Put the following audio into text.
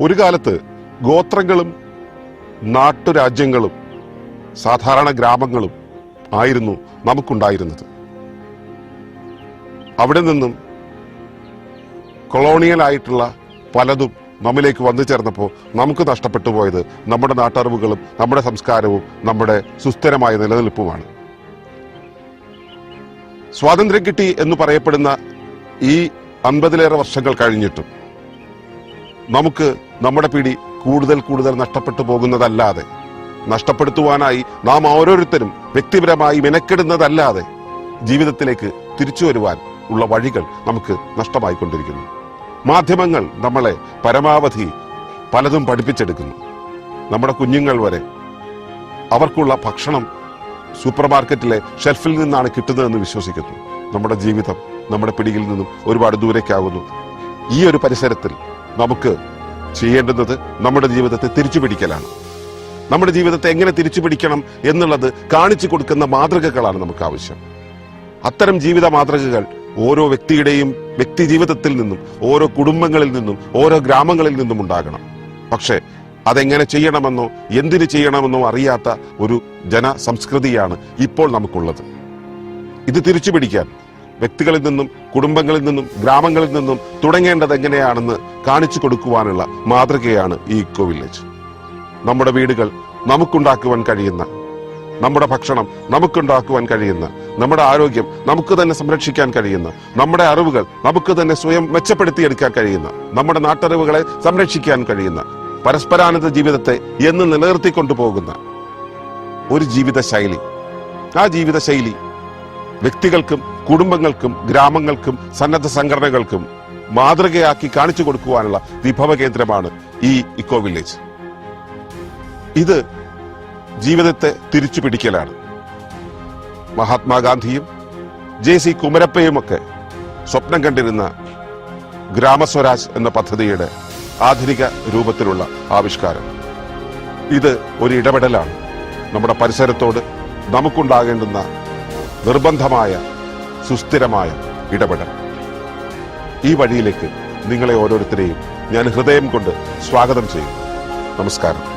ഒരു കാലത്ത് ഗോത്രങ്ങളും നാട്ടുരാജ്യങ്ങളും സാധാരണ ഗ്രാമങ്ങളും ആയിരുന്നു നമുക്കുണ്ടായിരുന്നത്. അവിടെ നിന്നും കൊളോണിയൽ ആയിട്ടുള്ള പലതും നമ്മിലേക്ക് വന്നു ചേർന്നപ്പോൾ നമുക്ക് നഷ്ടപ്പെട്ടു പോയത് നമ്മുടെ നാട്ടറിവുകളും നമ്മുടെ സംസ്കാരവും നമ്മുടെ സുസ്ഥിരമായ നിലനിൽപ്പുമാണ്. സ്വാതന്ത്ര്യം കിട്ടി എന്ന് പറയപ്പെടുന്ന ഈ അൻപതിലേറെ വർഷങ്ങൾ കഴിഞ്ഞിട്ടും നമുക്ക് നമ്മുടെ പിടി കൂടുതൽ കൂടുതൽ നഷ്ടപ്പെട്ടു പോകുന്നതല്ലാതെ നഷ്ടപ്പെടുത്തുവാനായി നാം ഓരോരുത്തരും വ്യക്തിപരമായി മെനക്കെടുന്നതല്ലാതെ ജീവിതത്തിലേക്ക് തിരിച്ചു വരുവാൻ ഉള്ള വഴികൾ നമുക്ക് നഷ്ടമായിക്കൊണ്ടിരിക്കുന്നു. മാധ്യമങ്ങൾ നമ്മളെ പരമാവധി പലതും പഠിപ്പിച്ചെടുക്കുന്നു. നമ്മുടെ കുഞ്ഞുങ്ങൾ വരെ അവർക്കുള്ള ഭക്ഷണം സൂപ്പർ മാർക്കറ്റിലെ ഷെൽഫിൽ നിന്നാണ് കിട്ടുന്നതെന്ന് വിശ്വസിക്കുന്നു. നമ്മുടെ ജീവിതം നമ്മുടെ പിടിയിൽ നിന്നും ഒരുപാട് ദൂരേക്കാകുന്നു. ഈ ഒരു പരിസരത്തിൽ നമുക്ക് ചെയ്യേണ്ടുന്നത് നമ്മുടെ ജീവിതത്തെ തിരിച്ചു പിടിക്കലാണ് നമ്മുടെ ജീവിതത്തെ എങ്ങനെ തിരിച്ചു പിടിക്കണം എന്നുള്ളത് കാണിച്ചു കൊടുക്കുന്ന മാതൃകകളാണ് നമുക്ക് ആവശ്യം. അത്തരം ജീവിത മാതൃകകൾ ഓരോ വ്യക്തിയുടെയും വ്യക്തി ജീവിതത്തിൽ നിന്നും ഓരോ കുടുംബങ്ങളിൽ നിന്നും ഓരോ ഗ്രാമങ്ങളിൽ നിന്നും ഉണ്ടാകണം. പക്ഷേ അതെങ്ങനെ ചെയ്യണമെന്നോ എന്തിനു ചെയ്യണമെന്നോ അറിയാത്ത ഒരു ജനസംസ്കൃതിയാണ് ഇപ്പോൾ നമുക്കുള്ളത്. ഇത് തിരിച്ചു പിടിക്കാൻ വ്യക്തികളിൽ നിന്നും കുടുംബങ്ങളിൽ നിന്നും ഗ്രാമങ്ങളിൽ നിന്നും തുടങ്ങേണ്ടത് എങ്ങനെയാണെന്ന് കാണിച്ചു കൊടുക്കുവാനുള്ള മാതൃകയാണ് ഈ ഇക്കോ വില്ലേജ് നമ്മുടെ വീടുകൾ നമുക്കുണ്ടാക്കുവാൻ കഴിയുന്ന നമ്മുടെ ഭക്ഷണം നമുക്കുണ്ടാക്കുവാൻ കഴിയുന്ന നമ്മുടെ ആരോഗ്യം നമുക്ക് തന്നെ സംരക്ഷിക്കാൻ കഴിയുന്ന നമ്മുടെ അറിവുകൾ നമുക്ക് തന്നെ സ്വയം മെച്ചപ്പെടുത്തിയെടുക്കാൻ കഴിയുന്ന നമ്മുടെ നാട്ടറിവുകളെ സംരക്ഷിക്കാൻ കഴിയുന്ന പരസ്പരാനന്ദ ജീവിതത്തെ എന്ന് നിലനിർത്തിക്കൊണ്ടു പോകുന്ന ഒരു ജീവിത ശൈലി ആ ജീവിത ശൈലി വ്യക്തികൾക്കും കുടുംബങ്ങൾക്കും ഗ്രാമങ്ങൾക്കും സന്നദ്ധ സംഘടനകൾക്കും മാതൃകയാക്കി കാണിച്ചു കൊടുക്കുവാനുള്ള വിഭവ കേന്ദ്രമാണ് ഈ ഇക്കോ വില്ലേജ്. ഇത് ജീവിതത്തെ തിരിച്ചു പിടിക്കലാണ്. മഹാത്മാഗാന്ധിയും ജെ സി കുമരപ്പയുമൊക്കെ സ്വപ്നം കണ്ടിരുന്ന ഗ്രാമസ്വരാജ് എന്ന പദ്ധതിയുടെ ആധുനിക രൂപത്തിലുള്ള ആവിഷ്കാരം. ഇത് ഒരു ഇടപെടലാണ്. നമ്മുടെ പരിസരത്തോട് നമുക്കുണ്ടാകേണ്ടുന്ന നിർബന്ധമായ സുസ്ഥിരമായ ഇടപെടൽ. ഈ വഴിയിലേക്ക് നിങ്ങളെ ഓരോരുത്തരെയും ഞാൻ ഹൃദയം കൊണ്ട് സ്വാഗതം ചെയ്യുന്നു. നമസ്കാരം.